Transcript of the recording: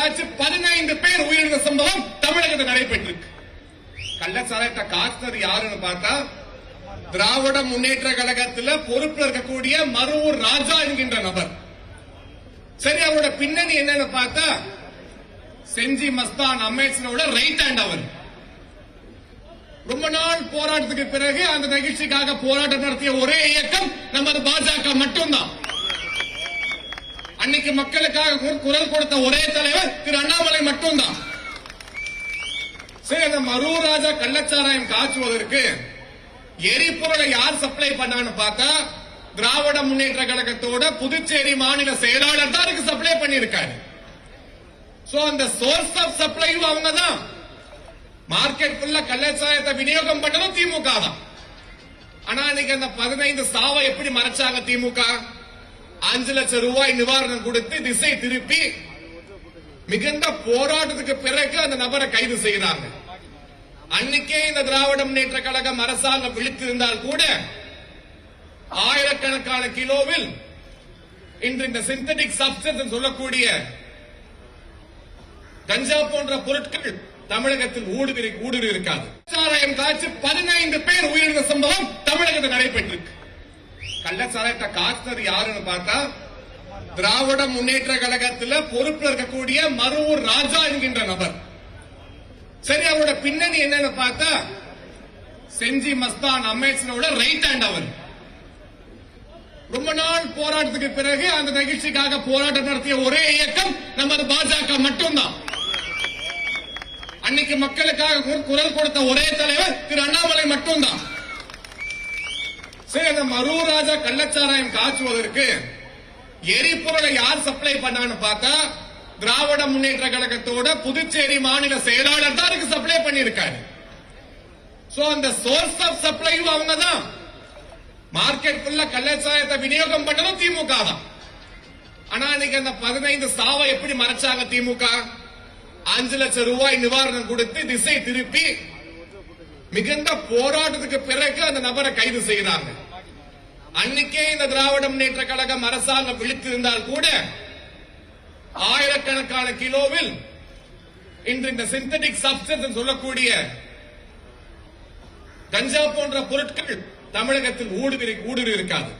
காய்ச்சி பதினைந்து பேர் உயிரிழந்த சம்பவம் தமிழகத்தில் நடைபெற்றிருக்கு. கள்ளச்சாராயத்தை காய்ச்சது யாருன்னு பார்த்தா திராவிட முன்னேற்ற கழகத்தில் பொறுப்பில் இருக்கக்கூடிய மருவூர் ராஜா என்கின்ற நபர். சரி அவரோட பின்னணி என்னன்னு பார்த்தா செஞ்சி மஸ்தான் அம்மேசனோட ரைட் ஹேண்ட் அவர். ரொம்ப நாள் போராட்டத்துக்கு பிறகு அந்த நிகழ்ச்சிக்காக போராட்டம் நடத்திய ஒரே இயக்கம் நமது பாஜக மட்டும்தான். அன்னைக்கு மக்களுக்காக குரல் கொடுத்த ஒரே தலைவர் திரு அண்ணாமலை மட்டும்தான். சரி அந்த மரூர் ராஜா கள்ளச்சாராயம் காய்ச்சுவதற்கு எரிபொருளை யார் சப்ளை பண்ணான்னு பார்த்தா திராவிட முன்னேற்ற கழகத்தோட புதுச்சேரி மாநில செயலாளர் தான் அதுக்கு சப்ளை பண்ணியிருக்காரு. சோ அந்த சோர்ஸ் ஆஃப் சப்ளையும் அவங்க தான் மார்க்கெட் ஃபுல்லா கள்ளச்சாயத்தை விநியோகம் பண்ணதும் திமுக தான் ஆனா இன்னைக்கு அந்த பதினைந்து சாவை எப்படி மறைச்சாங்க திமுக? அஞ்சு லட்சம் ரூபாய் நிவாரணம் கொடுத்து திசை திருப்பி மிகுந்த போராட்டத்துக்கு பிறகு அந்த நபரை கைது செய்கிறாங்க அன்னைக்கே இந்த திராவிட முன்னேற்ற கழகம் அரசாங்கம் விழித்திருந்தால் கூட ஆயிரக்கணக்கான கிலோவில் இன்று இந்த சிந்தட்டிக் சப்ஸ்டன்ஸ் சொல்லக்கூடிய கஞ்சா போன்ற பொருட்கள் தமிழகத்தில் ஊடுருவி இருக்காது. சாராயம் காய்ச்சி பதினைந்து பேர் உயிரிழந்த சம்பவம் தமிழகத்தில் நடைபெற்றிருக்கு. கள்ளச்சாராயத்தை காத்தது யாருன்னு பார்த்தா திராவிட முன்னேற்ற கழகத்துல பொறுப்பில் இருக்கக்கூடிய மருவூர் ராஜா என்கின்ற நபர். சரி அவரோட பின்னணி என்னன்னு பார்த்தா செஞ்சி மஸ்தான் அம்மேசனோட ரைட் ஹேண்ட் அவர். ரொம்ப நாள் போராட்டத்துக்கு பிறகு அந்த நிகழ்ச்சிக்காக போராட்டம் நடத்திய ஒரே இயக்கம் நமது பாஜக மட்டும்தான். அன்னைக்கு மக்களுக்காக குரல் கொடுத்த ஒரே தலைவர் திரு அண்ணாமலை மட்டும்தான். சரி அந்த மருராஜா கள்ளச்சாராயம் காய்ச்சுவதற்கு எரிபொருளை யார் சப்ளை பண்ணான்னு பார்த்தா திராவிட முன்னேற்ற கழகத்தோட புதுச்சேரி மாநில செயலாளர் தான் அதுக்கு சப்ளை பண்ணியிருக்காரு. சோ அந்த சோர்ஸ் ஆஃப் சப்ளையும் அவங்க தான் மார்க்கெட் ஃபுல்லா கள்ளச்சாயத்தை விநியோகம் பண்ணதும் திமுக தான். ஆனா இன்னைக்கு அந்த பதினைந்து சாவை எப்படி மறைச்சாங்க திமுக? அஞ்சு லட்சம் ரூபாய் நிவாரணம் கொடுத்து திசை திருப்பி மிகுந்த போராட்டத்துக்கு பிறகு அந்த நபரை கைது செய்கிறாங்க அன்னைக்கே இந்த திராவிட முன்னேற்ற கழகம் அரசாங்கம் விழித்திருந்தால் கூட ஆயிரக்கணக்கான கிலோவில் இன்று இந்த சிந்தட்டிக் சப்ஸ்டன்ஸ் சொல்லக்கூடிய கஞ்சா போன்ற பொருட்கள் தமிழகத்தில் ஊடுருவி ஊடுருவி இருக்காது.